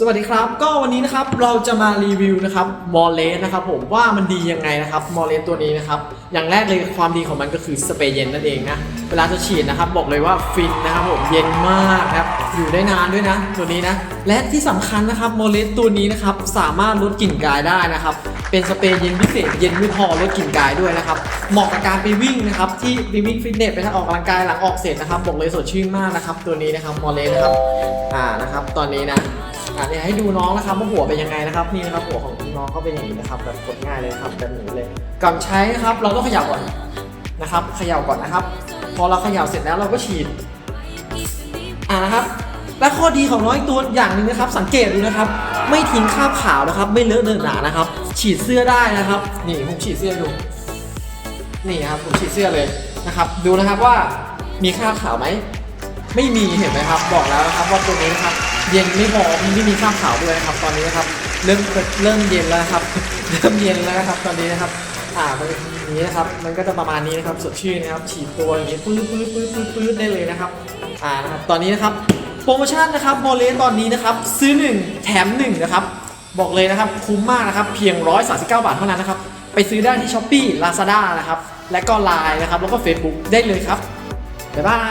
สวัสดีครับ ก็วันนี้นะครับเราจะมารีวิวนะครับมอลเลสนะครับผมว่ามันดียังไงนะครับมอลเลสตัวนี้นะครับอย่างแรกเลยความดีของมันก็คือสเปรย์เย็นนั่นเองนะเวลาจะฉีดนะครับบอกเลยว่าฟินนะครับผมเย็นมากครับอยู่ได้นานด้วยนะตัวนี้นะและที่สำคัญนะครับมอลเลสตัวนี้นะครับสามารถลดกลิ่นกายได้นะครับเป็นสเปรย์เย็นพิเศษเย็นไม่พอลดกลิ่นกายด้วยนะครับเหมาะกับการไปวิ่งนะครับที่ไปวิ่งฟิตเนสไปทางออกกำลังกายหลังออกเสร็จนะครับบอกเลยสดชื่นมากนะครับตัวนี้นะครับมอลเลสนะครับอ่านะครับตอนนี้นะ อะเดี๋ยให้ดูน้องนะครับว่าหัวเป็นยังไงนะครับนี่นะครับหัวของน้องเขาเป็นอย่างนี้นะครับแบบกดง่ายเลยนะครับแบบนี้เลยก่อนใช้นะครับเราต้องเขย่าก่อนนะครับเขย่าก่อนนะครับ พอเราเขย่าเสร็จแล้วเราก็ฉีดอ่านะครับและข้อดีของน้อยตัวอย่างหนึ่งนะครับ สังเกตดูนะครับ ไม่ทิ้งคราบขาวนะครับ ไม่เลอะเดินหนานะครับ ฉีดเสื้อได้นะครับ นี่ผมฉีดเสื้อดูนี่ครับผมฉีดเสื้อเลยนะครับ ดูนะครับว่ามีคราบขาวไหมไม่มีเห็นไหมครับ บอกแล้วนะครับว่าตัวนี้นะครับ เย็นไม่พอมีไม่มีข้าวขาวด้วยนะครับ ตอนนี้นะครับเริ่มเริ่มเย็นแล้วครับ เริ่มเย็นแล้วครับ ตอนนี้นะครับ อ่ามันอย่างนี้นะครับ มันก็จะประมาณนี้นะครับ สดชื่นนะครับ ฉีดตัวอย่างนี้ปื๊ดปื๊ดปื๊ดปื๊ดปื๊ดได้เลยนะครับ อ่านะครับ ตอนนี้นะครับ โปรโมชั่นนะครับโมเลสตอนนี้นะครับ ซื้อ 1 แถม 1 นะครับ บอกเลยนะครับ คุ้มมากนะครับ เพียง 139 บาทเท่านั้นนะครับ ไปซื้อได้ที่ s h อ p e e Lazada นะครับ และก็ Line นะครับ แล้วก็ Facebook ได้เลยครับ บ๊ายบาย